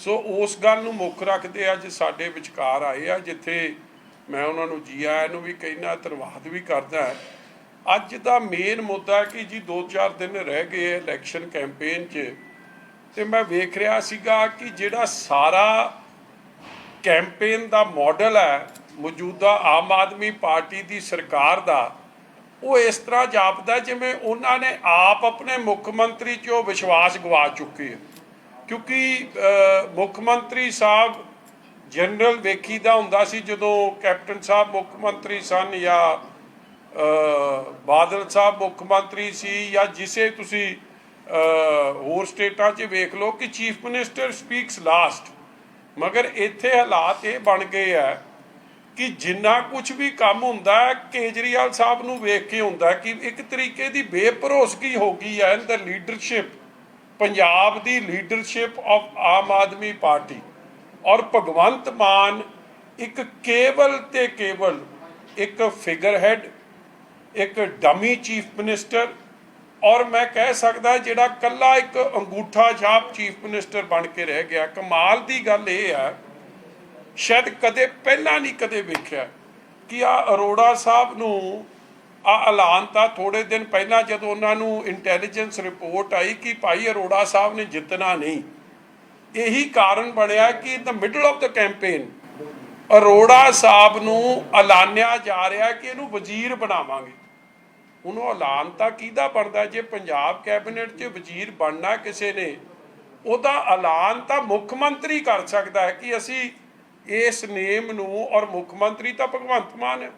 ਸੋ ਉਸ ਗੱਲ ਨੂੰ ਮੁੱਖ ਰੱਖਦੇ ਅੱਜ ਸਾਡੇ ਵਿਚਕਾਰ ਆਏ ਆ, ਜਿੱਥੇ ਮੈਂ ਉਹਨਾਂ ਨੂੰ ਜੀ ਆਇਆਂ ਨੂੰ ਵੀ ਕਹਿਣਾ ਧੰਨਵਾਦ ਵੀ ਕਰਦਾ। ਅੱਜ ਦਾ ਮੇਨ ਮੁੱਦਾ ਹੈ ਕਿ ਜੀ 2-4 ਦਿਨ ਰਹਿ ਗਏ ਇਲੈਕਸ਼ਨ ਕੈਂਪੇਨ 'ਚ, ਤੇ ਮੈਂ ਵੇਖ ਰਿਹਾ ਸੀਗਾ ਕਿ ਜਿਹੜਾ ਸਾਰਾ ਕੈਂਪੇਨ ਦਾ ਮਾਡਲ ਹੈ, ਮੌਜੂਦਾ ਆਮ ਆਦਮੀ ਪਾਰਟੀ ਦੀ ਸਰਕਾਰ ਦਾ, ਉਹ ਇਸ ਤਰ੍ਹਾਂ ਜਾਪਦਾ ਜਿਵੇਂ ਉਹਨਾਂ ਨੇ ਆਪ ਆਪਣੇ ਮੁੱਖ ਮੰਤਰੀ 'ਚ ਉਹ ਵਿਸ਼ਵਾਸ ਗਵਾ ਚੁੱਕੇ ਆ। ਕਿਉਂਕਿ ਮੁੱਖ ਮੰਤਰੀ ਸਾਹਿਬ ਜਨਰਲ ਵੇਖੀਦਾ ਹੁੰਦਾ ਸੀ ਜਦੋਂ ਕੈਪਟਨ ਸਾਹਿਬ ਮੁੱਖ ਮੰਤਰੀ ਸਨ ਜਾਂ ਬਾਦਲ ਸਾਹਿਬ ਮੁੱਖ ਮੰਤਰੀ ਸੀ ਜਾਂ ਜਿਸੇ ਤੁਸੀਂ ਹੋਰ ਸਟੇਟਾਂ 'ਚ ਵੇਖ ਲਓ ਕਿ ਚੀਫ ਮਿਨਿਸਟਰ ਸਪੀਕਸ ਲਾਸਟ। ਮਗਰ ਇੱਥੇ ਹਾਲਾਤ ਇਹ ਬਣ ਗਏ ਆ ਕਿ ਜਿੰਨਾ ਕੁਝ ਵੀ ਕੰਮ ਹੁੰਦਾ ਕੇਜਰੀਵਾਲ ਸਾਹਿਬ ਨੂੰ ਵੇਖ ਕੇ ਹੁੰਦਾ ਕਿ ਇੱਕ ਤਰੀਕੇ ਦੀ ਬੇਭਰੋਸਗੀ ਹੋ ਗਈ ਹੈ ਇਨ ਦਾ leadership. Punjab the leadership of Aam Aadmi Party ਔਰ ਭਗਵੰਤ ਮਾਨ ਇੱਕ ਕੇਵਲ ਤੇ ਕੇਵਲ ਇੱਕ ਫਿਗਰ ਹੈਡ ਇੱਕ ਡਮੀ ਚੀਫ ਮਿਨਿਸਟਰ ਔਰ ਮੈਂ ਕਹਿ ਸਕਦਾ ਜਿਹੜਾ ਕੱਲਾ ਇੱਕ ਅੰਗੂਠਾ ਛਾਪ ਚੀਫ ਮਿਨਿਸਟਰ ਬਣ ਕੇ ਰਹਿ ਗਿਆ। ਕਮਾਲ ਦੀ ਗੱਲ ਇਹ ਹੈ, ਸ਼ਾਇਦ ਕਦੇ ਪਹਿਲਾਂ ਨਹੀਂ ਕਦੇ ਵੇਖਿਆ ਕਿ ਆ ਅਰੋੜਾ ਸਾਹਿਬ ਨੂੰ ਆ ਐਲਾਨ ਤਾਂ ਥੋੜੇ ਦਿਨ ਪਹਿਲਾਂ ਜਦੋਂ ਉਹਨਾਂ ਨੂੰ ਇੰਟੈਲੀਜੈਂਸ ਰਿਪੋਰਟ ਆਈ ਕਿ ਭਾਈ ਅਰੋੜਾ ਸਾਹਿਬ ਨੇ ਜਿੱਤਣਾ ਨਹੀਂ। ਇਹੀ ਕਾਰਨ ਬਣਿਆ ਕਿ in the middle of the campaign Arora ਸਾਹਿਬ ਨੂੰ ਐਲਾਨਿਆ ਜਾ ਰਿਹਾ ਕਿ ਇਹਨੂੰ ਵਜ਼ੀਰ ਬਣਾਵਾਂਗੇ। ਉਹਨੂੰ ਐਲਾਨ ਤਾਂ ਕਿਹਦਾ ਬਣਦਾ? ਜੇ ਪੰਜਾਬ ਕੈਬਨਿਟ 'ਚ ਵਜ਼ੀਰ ਬਣਨਾ ਕਿਸੇ ਨੇ, ਉਹਦਾ ਐਲਾਨ ਤਾਂ ਮੁੱਖ ਮੰਤਰੀ ਕਰ ਸਕਦਾ ਹੈ ਕਿ ਅਸੀਂ ਇਸ ਨੇਮ ਨੂੰ ਔਰ ਮੁੱਖ ਮੰਤਰੀ ਤਾਂ ਭਗਵੰਤ ਮਾਨ ਹੈ।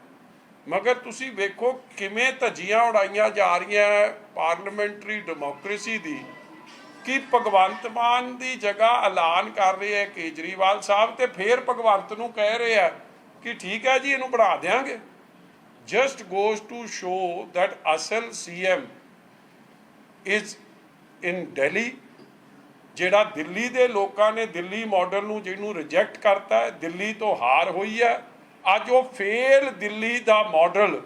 ਮਗਰ ਤੁਸੀਂ ਵੇਖੋ ਕਿਵੇਂ ਧੱਜੀਆਂ ਉਡਾਈਆਂ ਜਾ ਰਹੀਆਂ ਪਾਰਲੀਮੈਂਟਰੀ ਡੈਮੋਕ੍ਰੇਸੀ ਦੀ। ਕਿ ਭਗਵੰਤ ਮਾਨ ਦੀ ਜਗ੍ਹਾ ਐਲਾਨ ਕਰ ਰਹੇ ਹੈ ਕੇਜਰੀਵਾਲ ਸਾਹਿਬ ਤੇ ਫੇਰ ਭਗਵੰਤ ਨੂੰ ਕਹਿ ਰਹੇ ਆ ਕਿ ਠੀਕ ਹੈ ਜੀ, ਇਹਨੂੰ ਬਣਾ ਦੇਾਂਗੇ just goes to show that ਅਸਲ ਸੀਐਮ ਇਜ਼ ਇਨ ਦਿੱਲੀ ਜਿਹੜਾ ਦਿੱਲੀ ਦੇ ਲੋਕਾਂ ਨੇ ਦਿੱਲੀ ਮਾਡਲ ਨੂੰ ਜਿਹਨੂੰ ਰਿਜੈਕਟ ਕਰਤਾ ਹੈ, ਦਿੱਲੀ ਤੋਂ ਹਾਰ ਹੋਈ ਹੈ। ਅੱਜ ਉਹ ਫੇਲ ਦਿੱਲੀ ਦਾ ਮਾਡਲ।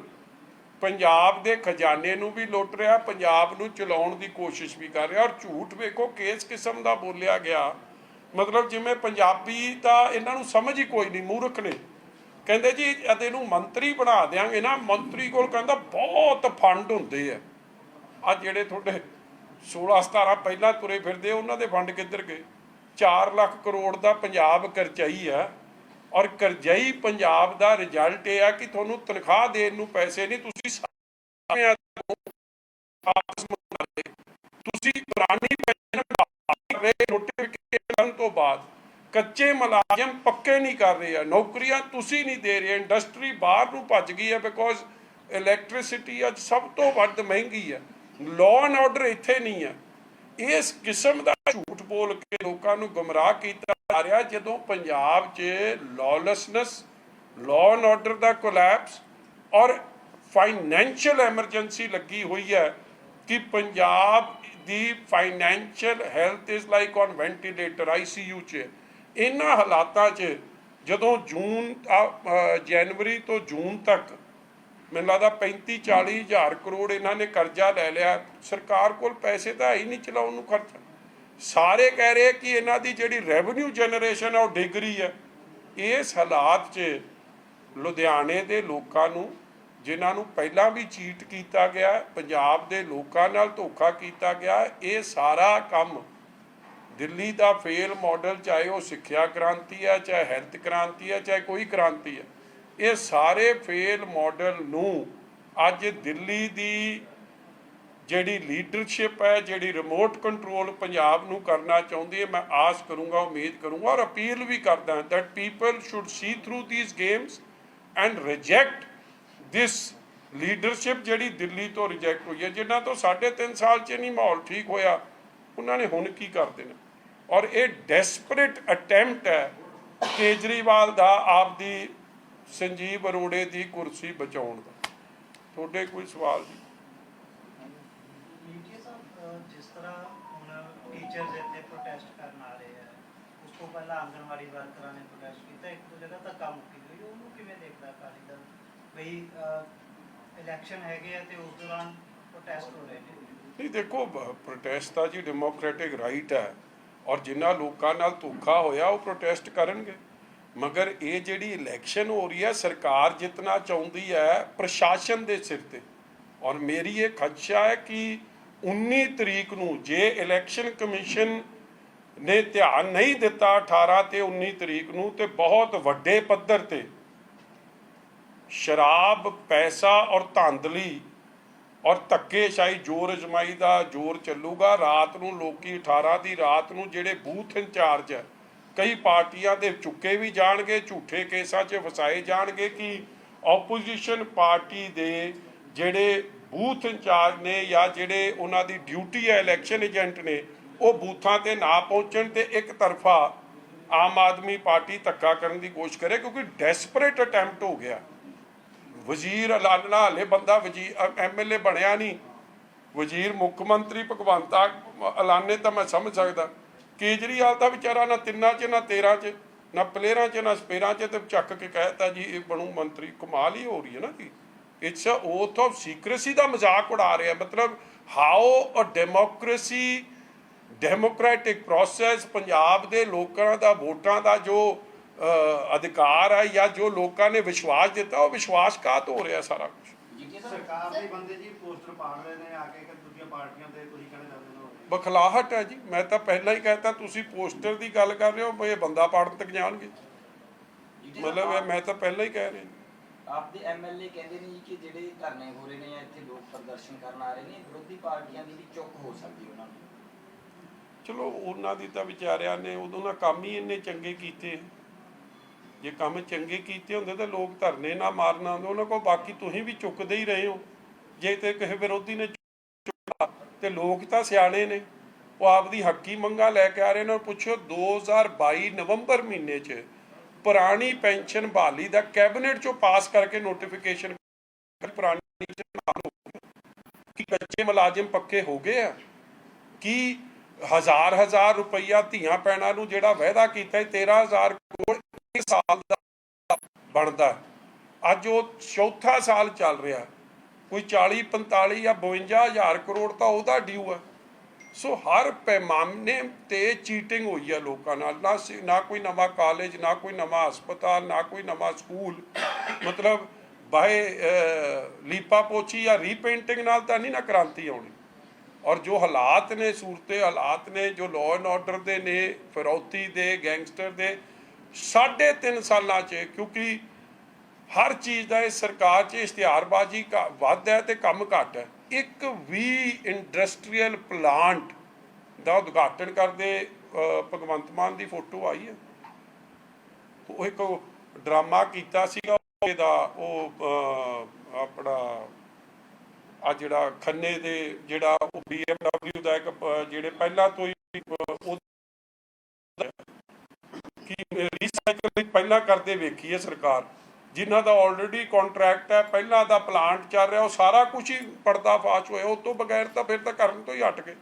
ਪੰਜਾਬ ਦੇ ਖਜ਼ਾਨੇ ਨੂੰ ਵੀ ਲੁੱਟ ਰਿਹਾ, ਪੰਜਾਬ ਨੂੰ ਚਲਾਉਣ ਦੀ ਕੋਸ਼ਿਸ਼ ਵੀ ਕਰ ਰਿਹਾ ਔਰ ਝੂਠ ਵੇਖੋ ਕਿਸ ਕਿਸਮ ਦਾ ਬੋਲਿਆ ਗਿਆ। ਮਤਲਬ ਜਿਵੇਂ ਪੰਜਾਬੀ ਤਾਂ ਇਹਨਾਂ ਨੂੰ ਸਮਝ ਹੀ ਕੋਈ ਨਹੀਂ, ਮੂਰਖ ਨੇ। ਕਹਿੰਦੇ ਜੀ ਅਤੇ ਇਹਨੂੰ ਮੰਤਰੀ ਬਣਾ ਦਿਆਂਗੇ ਨਾ, ਮੰਤਰੀ ਕੋਲ ਕਹਿੰਦਾ ਬਹੁਤ ਫੰਡ ਹੁੰਦੇ ਆ। ਆ ਜਿਹੜੇ ਤੁਹਾਡੇ 16 17 ਪਹਿਲਾਂ ਤੁਰੇ ਫਿਰਦੇ ਉਹਨਾਂ ਦੇ ਫੰਡ ਕਿੱਧਰ ਗਏ? 4 ਲੱਖ ਕਰੋੜ ਦਾ ਪੰਜਾਬ ਕਰਚਾਈ ਆ। ਔਰ ਕਰਜ਼ਾਈ ਪੰਜਾਬ ਦਾ ਰਿਜ਼ਲਟ ਇਹ ਆ ਕਿ ਤੁਹਾਨੂੰ ਤਨਖਾਹ ਦੇਣ ਨੂੰ ਪੈਸੇ ਨਹੀਂ, ਤੁਸੀਂ ਸਾਰਿਆਂ ਤੁਸੀਂ ਪੁਰਾਣੀ ਪੈਨਸ਼ਨ ਰਹੇ, ਨੋਟੀਫਿਕੇਸ਼ਨ ਤੋਂ ਬਾਅਦ ਕੱਚੇ ਮੁਲਾਜ਼ਮ ਪੱਕੇ ਨਹੀਂ ਕਰ ਰਹੇ ਆ, ਨੌਕਰੀਆਂ ਤੁਸੀਂ ਨਹੀਂ ਦੇ ਰਹੇ ਇੰਡਸਟਰੀ ਬਾਹਰ ਨੂੰ ਭੱਜ ਗਈ ਹੈ ਬਿਕੋਜ਼ ਇਲੈਕਟ੍ਰਿਸਿਟੀ ਅੱਜ ਸਭ ਤੋਂ ਵੱਧ ਮਹਿੰਗੀ ਹੈ ਲਾਅ ਐਂਡ ਆਰਡਰ ਇੱਥੇ ਨਹੀਂ ਹੈ ਇਸ ਕਿਸਮ ਦਾ ਝੂਠ ਬੋਲ ਕੇ ਲੋਕਾਂ ਨੂੰ ਗੁੰਮਰਾਹ ਕੀਤਾ ਜਾ ਰਿਹਾ ਜਦੋਂ ਪੰਜਾਬ 'ਚ ਲੌਲੈਸਨੈਸ ਲਾਅ ਐਂਡ ਆਰਡਰ ਦਾ ਕੋਲੈਪਸ ਔਰ ਫਾਈਨੈਂਸ਼ੀਅਲ ਐਮਰਜੈਂਸੀ ਲੱਗੀ ਹੋਈ ਹੈ ਕਿ ਪੰਜਾਬ ਦੀ financial health is like on ventilator ICU 'ਚ। ਇਹਨਾਂ ਹਾਲਾਤਾਂ 'ਚ ਜਦੋਂ ਜੂਨ ਜਨਵਰੀ ਤੋਂ ਜੂਨ ਤੱਕ ਮੈਨੂੰ ਲੱਗਦਾ 35 40 ਹਜ਼ਾਰ ਕਰੋੜ ਇਹਨਾਂ ਨੇ ਕਰਜ਼ਾ ਲੈ ਲਿਆ। ਸਰਕਾਰ ਕੋਲ ਪੈਸੇ ਤਾਂ ਹੈ ਹੀ ਨਹੀਂ ਚਲਾਉਣ ਨੂੰ ਖਰਚਾ। ਸਾਰੇ ਕਹਿ ਰਹੇ ਕਿ ਇਹਨਾਂ ਦੀ ਜਿਹੜੀ ਰੈਵਨਿਊ ਜਨਰੇਸ਼ਨ ਹੈ ਉਹ ਡਿੱਗ ਰਹੀ ਹੈ ਇਸ ਹਾਲਾਤ 'ਚ ਲੁਧਿਆਣੇ ਦੇ ਲੋਕਾਂ ਨੂੰ, ਜਿਨ੍ਹਾਂ ਨੂੰ ਪਹਿਲਾਂ ਵੀ ਚੀਟ ਕੀਤਾ ਗਿਆ, ਪੰਜਾਬ ਦੇ ਲੋਕਾਂ ਨਾਲ ਧੋਖਾ ਕੀਤਾ ਗਿਆ, ਇਹ ਸਾਰਾ ਕੰਮ ਦਿੱਲੀ ਦਾ ਫੇਲ ਮਾਡਲ ਚਾਹੇ ਉਹ ਸਿੱਖਿਆ ਕ੍ਰਾਂਤੀ ਹੈ ਚਾਹੇ ਹੈਲਥ ਕ੍ਰਾਂਤੀ ਹੈ ਚਾਹੇ ਕੋਈ ਕ੍ਰਾਂਤੀ ਹੈ ਇਹ ਸਾਰੇ ਫੇਲ ਮਾਡਲ ਨੂੰ ਅੱਜ ਦਿੱਲੀ ਦੀ ਜਿਹੜੀ ਲੀਡਰਸ਼ਿਪ ਹੈ, ਜਿਹੜੀ ਰਿਮੋਟ ਕੰਟਰੋਲ ਪੰਜਾਬ ਨੂੰ ਕਰਨਾ ਚਾਹੁੰਦੀ ਹੈ, ਮੈਂ ਆਸ ਕਰੂੰਗਾ, ਉਮੀਦ ਕਰੂੰਗਾ ਔਰ ਅਪੀਲ ਵੀ ਕਰਦਾ that people should see through these games and reject this leadership ਜਿਹੜੀ ਦਿੱਲੀ ਤੋਂ ਰਿਜੈਕਟ ਹੋਈ ਹੈ, ਜਿਨ੍ਹਾਂ ਤੋਂ ਸਾਢੇ ਤਿੰਨ ਸਾਲ 'ਚ ਨਹੀਂ ਮਾਹੌਲ ਠੀਕ ਹੋਇਆ, ਉਹਨਾਂ ਨੇ ਹੁਣ ਕੀ ਕਰ ਦੇਣਾ? ਔਰ ਇਹ ਡੈਸਪਰੇਟ ਅਟੈਂਪਟ ਹੈ ਕੇਜਰੀਵਾਲ ਦਾ ਆਪਦੀ ਸੰਜੀਵ ਅਰੋੜੇ ਦੀ ਕੁਰਸੀ ਬਚਾਉਣ ਦਾ। ਤੁਹਾਡੇ ਕੋਈ ਸਵਾਲ ਜੀ? ਨੀਟੇ ਸਾਹਿਬ ਅਹ ਜਿਸ ਤਰ੍ਹਾਂ ਹੁਣ ਟੀਚਰਸ ਇੱਥੇ ਪ੍ਰੋਟੈਸਟ ਕਰਨ ਆ ਰਹੇ ਆ ਉਸ ਤੋਂ ਪਹਿਲਾਂ ਆਂਗਣਵਾੜੀ ਵਰਕਰਾਂ ਨੇ ਪ੍ਰੋਟੈਸਟ ਕੀਤਾ ਇੱਕ ਦੋ ਜਗ੍ਹਾ ਧੱਕਾ ਮੁੱਕੀ ਹੋਈ ਉਹਨੂੰ ਕਿਵੇਂ ਦੇਖਦਾ ਅਕਾਲੀ ਦਲ? ਬਈ ਇਲੈਕਸ਼ਨ ਹੈਗੇ ਆ ਤੇ ਉਸ ਦੌਰਾਨ ਪ੍ਰੋਟੈਸਟ ਹੋ ਰਹੇ ਨੇ। ਨਹੀਂ ਦੇਖੋ ਪ੍ਰੋਟੈਸਟ ਤਾਂ ਜੀ ਡੈਮੋਕ੍ਰੈਟਿਕ ਰਾਈਟ ਹੈ ਔਰ ਜਿਨ੍ਹਾਂ ਲੋਕਾਂ ਨਾਲ ਧੋਖਾ ਹੋਇਆ ਉਹ ਪ੍ਰੋਟੈਸਟ ਕਰਨਗੇ। ਮਗਰ ਇਹ ਜਿਹੜੀ ਇਲੈਕਸ਼ਨ ਹੋ ਰਹੀ ਹੈ, ਸਰਕਾਰ ਜਿੱਤਣਾ ਚਾਹੁੰਦੀ ਹੈ ਪ੍ਰਸ਼ਾਸਨ ਦੇ ਸਿਰ ਤੇ। ਔਰ ਮੇਰੀ ਇਹ ਖਦਸ਼ਾ ਹੈ ਕਿ 19 ਤਰੀਕ ਨੂੰ ਜੇ ਇਲੈਕਸ਼ਨ ਕਮਿਸ਼ਨ ਨੇ ਧਿਆਨ ਨਹੀਂ ਦਿੱਤਾ 18 ਤੇ 19 ਤਰੀਕ ਨੂੰ, ਤੇ ਬਹੁਤ ਵੱਡੇ ਪੱਧਰ ਤੇ ਸ਼ਰਾਬ, ਪੈਸਾ ਔਰ ਧਾਂਦਲੀ ਔਰ ਧੱਕੇਸ਼ਾਹੀ, ਜੋਰ ਅਜਮਾਈ ਦਾ ਜ਼ੋਰ ਚੱਲੂਗਾ। ਰਾਤ ਨੂੰ ਲੋਕੀ 18 ਦੀ ਰਾਤ ਨੂੰ ਜਿਹੜੇ ਬੂਥ ਇੰਚਾਰਜ ਹੈ ਕਈ ਪਾਰਟੀਆਂ ਦੇ ਚੁੱਕੇ ਵੀ ਜਾਣਗੇ, ਝੂਠੇ ਕੇਸਾਂ 'ਚ ਫਸਾਏ ਜਾਣਗੇ ਕਿ ਆਪੋਜੀਸ਼ਨ ਪਾਰਟੀ ਦੇ ਜਿਹੜੇ ਬੂਥ ਇੰਚਾਰਜ ਨੇ ਜਾਂ ਜਿਹੜੇ ਉਹਨਾਂ ਦੀ ਡਿਊਟੀ ਹੈ ਇਲੈਕਸ਼ਨ ਏਜੰਟ ਨੇ, ਉਹ ਬੂਥਾਂ ਤੇ ਨਾ ਪਹੁੰਚਣ ਤੇ ਇੱਕ ਤਰਫਾ ਆਮ ਆਦਮੀ ਪਾਰਟੀ ਧੱਕਾ ਕਰਨ ਦੀ ਕੋਸ਼ਿਸ਼ ਕਰੇ ਕਿਉਂਕਿ ਡੈਸਪਰੇਟ ਅਟੈਂਪਟ ਹੋ ਗਿਆ। ਵਜ਼ੀਰ ਐਲਾਨਣਾ ਹਲੇ ਬੰਦਾ ਵਜ਼ੀਰ ਐਮਐਲਏ ਬਣਿਆ ਨਹੀਂ। ਵਜ਼ੀਰ ਮੁੱਖ ਮੰਤਰੀ ਭਗਵੰਤ ਐਲਾਨੇ ਤਾਂ ਮੈਂ ਸਮਝ ਸਕਦਾ। ਕੇਜਰੀਵਾਲ ਤਾਂ ਵਿਚਾਰਾ ਨਾ ਤਿੰਨਾਂ 'ਚ ਨਾ 13 'ਚ ਨਾ ਪਲੇਅਰਾਂ 'ਚ ਨਾ ਸਪੇਰਾਂ 'ਚ ਤੇ ਚੱਕ ਕੇ ਕਹਿਤਾ ਜੀ ਇਹ ਬਣੂ ਮੰਤਰੀ ਕਮਾਲ ਹੀ ਹੋ ਰਹੀ ਹੈ ਨਾ ਜੀ। It's a oath of secrecy ਦਾ ਮਜ਼ਾਕ ਉਡਾ ਰਿਹਾ ਮਤਲਬ how a democracy democratic process Punjab ਦੇ ਲੋਕਾਂ ਦਾ ਵੋਟਾਂ ਦਾ ਜੋ ਅਧਿਕਾਰ ਹੈ ਜਾਂ ਜੋ ਲੋਕਾਂ ਨੇ ਵਿਸ਼ਵਾਸ ਦਿੱਤਾ ਉਹ ਵਿਸ਼ਵਾਸਘਾਤ ਹੋ ਰਿਹਾ ਸਾਰਾ ਕੁਝ ਸਰਕਾਰ ਦੇ ਬੰਦੇ ਜੀ ਪੋਸਟਰ ਪਾੜ ਰਹੇ ਨੇ ਆ ਕੇ ਕਿ ਦੂਜੀਆਂ ਪਾਰਟੀਆਂ ਤੇ ਤੁਸੀਂ ਬਖਲਾਹਟ ਹੈ ਜੀ। ਮੈਂ ਤਾਂ ਪਹਿਲਾਂ ਹੀ ਕਹਿਤਾ ਤੁਸੀਂ ਪੋਸਟਰ ਦੀ ਗੱਲ ਕਰ ਰਹੇ ਹੋ ਇਹ ਬੰਦਾ ਪਾੜਨ ਤੱਕ ਜਾਣਗੇ। ਮਤਲਬ ਮੈਂ ਤਾਂ ਪਹਿਲਾਂ ਹੀ ਕਹਿ ਰਿਹਾ। ਆਪਦੇ ਐਮਐਲਏ ਕਹਿੰਦੇ ਨੇ ਕਿ ਜਿਹੜੇ ਧਰਨੇ ਹੋ ਰਹੇ ਨੇ ਜਾਂ ਇੱਥੇ ਲੋਕ ਪ੍ਰਦਰਸ਼ਨ ਕਰਨ ਆ ਰਹੇ ਨੇ ਵਿਰੋਧੀ ਪਾਰਟੀਆਂ ਦੀ ਵੀ ਚੁੱਕ ਹੋ ਸਕਦੀ ਉਹਨਾਂ ਨੂੰ ਚਲੋ ਉਹਨਾਂ ਦੀ ਤਾਂ ਵਿਚਾਰਿਆਂ ਨੇ ਉਦੋਂ ਨਾ ਕੰਮ ਹੀ ਇੰਨੇ ਚੰਗੇ ਕੀਤੇ। ਜੇ ਕੰਮ ਚੰਗੇ ਕੀਤੇ ਹੁੰਦੇ ਤਾਂ ਲੋਕ ਧਰਨੇ ਨਾ ਮਾਰਨਾ ਉਹਨਾਂ ਕੋਲ ਬਾਕੀ ਤੁਸੀਂ ਵੀ ਚੁੱਕਦੇ ਹੀ ਰਹੇ ਹੋ। ਜੇ ਤੇ ਕਿਸੇ ਵਿਰੋਧੀ ਨੇ ਤੇ ਲੋਕ ਤਾਂ ਸਿਆਣੇ ਨੇ। ਉਹ ਆਪਦੀ ਹੱਕੀ ਮੰਗਾ ਲੈ ਕੇ ਆ ਰਹੇ ਨੇ ਉਹਨਾਂ ਪੁੱਛੋ 2022 ਨਵੰਬਰ ਮਹੀਨੇ 'ਚ ਪੁਰਾਣੀ ਪੈਨਸ਼ਨ ਬਹਾਲੀ ਦਾ ਕੈਬਨਿਟ 'ਚੋਂ ਪਾਸ ਕਰਕੇ ਨੋਟੀਫਿਕੇਸ਼ਨ ਪੁਰਾਣੀ ਕਿ ਕੱਚੇ ਮੁਲਾਜ਼ਮ ਪੱਕੇ ਹੋ ਗਏ ਆ? ਕਿ ਹਜ਼ਾਰ ਹਜ਼ਾਰ ਰੁਪਈਆ ਧੀਆਂ ਪੈਣਾ ਨੂੰ ਜਿਹੜਾ ਵਾਅਦਾ ਕੀਤਾ ਸੀ 13000 ਕਰੋੜ ਇੱਕ ਸਾਲ ਦਾ ਬਣਦਾ। ਅੱਜ ਉਹ ਚੌਥਾ ਸਾਲ ਚੱਲ ਰਿਹਾ। ਕੋਈ 40 45 ਜਾਂ 52 ਹਜ਼ਾਰ ਕਰੋੜ ਤਾਂ ਉਹਦਾ ਡਿਊ ਹੈ ਸੋ ਹਰ ਪੈਮਾਨੇ ਤੇ ਚੀਟਿੰਗ ਹੋਈ ਹੈ ਲੋਕਾਂ ਨਾਲ। ਨਾ ਸੀ- ਨਾ ਕੋਈ ਨਵਾਂ ਕਾਲਜ ਨਾ ਕੋਈ ਨਵਾਂ ਹਸਪਤਾਲ, ਨਾ ਕੋਈ ਨਵਾਂ ਸਕੂਲ ਮਤਲਬ ਬਾਏ ਲੀਪਾ ਪੋਚੀ ਜਾਂ ਰੀਪੇਂਟਿੰਗ ਨਾਲ ਤਾਂ ਨਹੀਂ ਨਾ ਕ੍ਰਾਂਤੀ ਆਉਣੀ। ਔਰ ਜੋ ਹਾਲਾਤ ਨੇ ਸੂਰਤੇ ਹਾਲਾਤ ਨੇ, ਜੋ ਲਾਅ ਐਂਡ ਆਰਡਰ ਦੇ ਨੇ, ਫਰੌਤੀ ਦੇ ਗੈਂਗਸਟਰ ਦੇ, ਸਾਢੇ ਤਿੰਨ ਸਾਲਾਂ 'ਚ, ਕਿਉਂਕਿ ਹਰ ਚੀਜ਼ ਦਾ ਇਹ ਸਰਕਾਰ 'ਚ ਇਸ਼ਤਿਹਾਰਬਾਜ਼ੀ ਵੱਧ ਹੈ ਤੇ ਕੰਮ ਘੱਟ ਹੈ। ਇੱਕ ਵੀ ਇੰਡਸਟਰੀਅਲ ਪਲਾਂਟ ਦਾ ਉਦਘਾਟਨ ਕਰਦੇ ਭਗਵੰਤ ਮਾਨ ਦੀ ਫੋਟੋ ਆਈ ਹੈ। ਉਹ ਇੱਕ ਡਰਾਮਾ ਕੀਤਾ ਸੀਗਾ ਇਹਦਾ ਉਹ ਆਪਣਾ ਆ ਜਿਹੜਾ ਖੰਨੇ ਦੇ ਜਿਹੜਾ ਉਹ BMW ਦਾ ਇੱਕ ਜਿਹੜੇ ਪਹਿਲਾਂ ਤੋਂ ਹੀ ਉਹ ਕਿ ਰੀਸਾਈਕਲ ਪਹਿਲਾਂ ਕਰਦੇ ਵੇਖੀ ਹੈ ਸਰਕਾਰ। ਜਿਨ੍ਹਾਂ ਦਾ ਆਲਰੇਡੀ ਕੰਟਰੈਕਟ ਹੈ, ਪਹਿਲਾਂ ਦਾ ਪਲਾਂਟ ਚੱਲ ਰਿਹਾ, ਉਹ ਸਾਰਾ ਕੁਝ ਹੀ ਪਰਦਾ ਫਾਸ਼ ਹੋਇਆ ਉਸ ਤੋਂ ਬਗੈਰ ਤਾਂ ਫਿਰ ਤਾਂ ਕਰਨ ਤੋਂ ਹੀ ਹਟ ਗਏ।